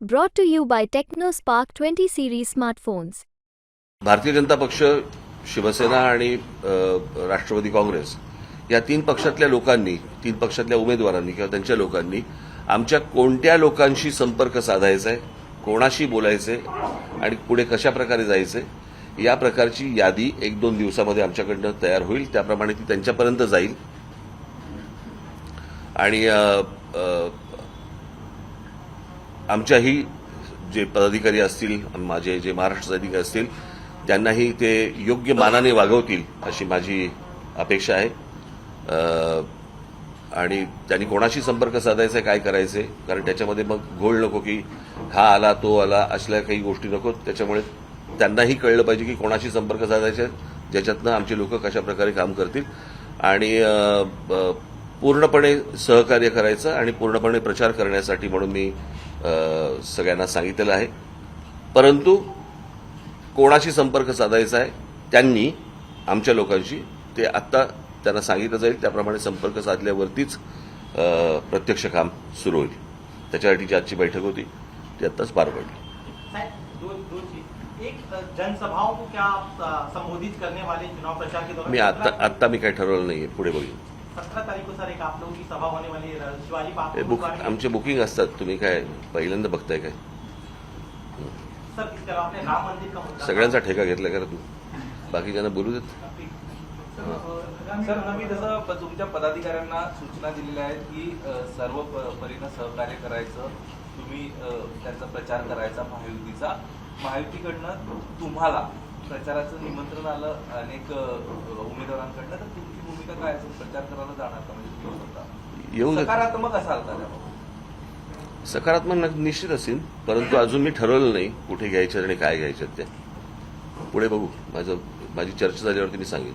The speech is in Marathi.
Brought to you by TechnoSpark 20 series smartphones. भारतीय जनता पक्ष शिवसेना आणि अ, राष्ट्रवादी काँग्रेस या तीन पक्षातल्या लोकांनी तीन पक्षातल्या उमेदवारांनी किंवा त्यांच्या लोकांनी आमच्या कोणत्या लोकांशी संपर्क साधायचा आहे कोणाशी बोलायचे आणि पुढे कशा प्रकारे जायचे या प्रकारची यादी एक दोन दिवसामध्ये आमच्याकडनं तयार होईल त्याप्रमाणे ती त्यांच्यापर्यंत जाईल आणि अ, अ, आमच्याही जे पदाधिकारी असतील माझे जे महाराष्ट्राचे अधिकारी असतील त्यांनाही ते योग्य मानाने वागवतील अशी माझी अपेक्षा आहे. आणि त्यांनी कोणाशी संपर्क साधायचा काय करायचे कारण त्याच्यामध्ये मग घोळ नको की हा आला तो आला असल्या काही गोष्टी नको त्याच्यामुळे त्यांनाही कळलं पाहिजे की कोणाशी संपर्क साधायचे ज्याच्यातनं आमचे लोक कशा प्रकारे काम करतील. आणि पूर्णपणे सहकार्य करायचं आणि पूर्णपणे प्रचार करण्यासाठी म्हणून मी सगळ्यांना सांगितलेलं आहे. परंतु कोणाशी संपर्क साधायचा आहे त्यांनी आमच्या लोकांशी ते आत्ता त्यांना सांगितलं जाईल त्याप्रमाणे संपर्क साधल्यावरतीच प्रत्यक्ष काम सुरू होईल. त्याच्यासाठीची आजची बैठक होती ती आत्ताच पार पडली. क्या मी आत्ता आत्ता मी काही ठरवलं नाहीये पुढे बघीन सत्रह तारीख को सर एक आप लोगों की सभा होने वाली है शिवाजी पार्क बुक आमचे बुकिंग असतात तुम्ही काय पहिल्यांदा बघताय काय? सर इसके अलावा आपने राम मंदिर का मुद्दा सगळ्यांचा ठेका घेतला का रे तू? बाकीच्यांना बोलू देत? सर तुम्ही जसं प- तुमच्या पदाधिकाऱ्यांना सूचना दिलेल्या आहेत की अ, सर्व प- परीनं सहकार्य करायचं तुम्ही अ, त्यांचा प्रचार करायचा महायुतीचा. महायुतीकडनं तुम्हाला प्रचाराचं निमंत्रण आलं अनेक अ, उमेदवारांकडनं. तर तुमची भूमिका काय असेल प्रचार करायला जाणार का? म्हणजे? येऊ सकारात्मक असाल का? सकारात्मक निश्चित असेल परंतु अजून मी ठरवलं नाही कुठे घ्यायचं आणि काय घ्यायचं ते. पुढे बघू. माझं माझी चर्चा झाल्यावरती मी सांगेन.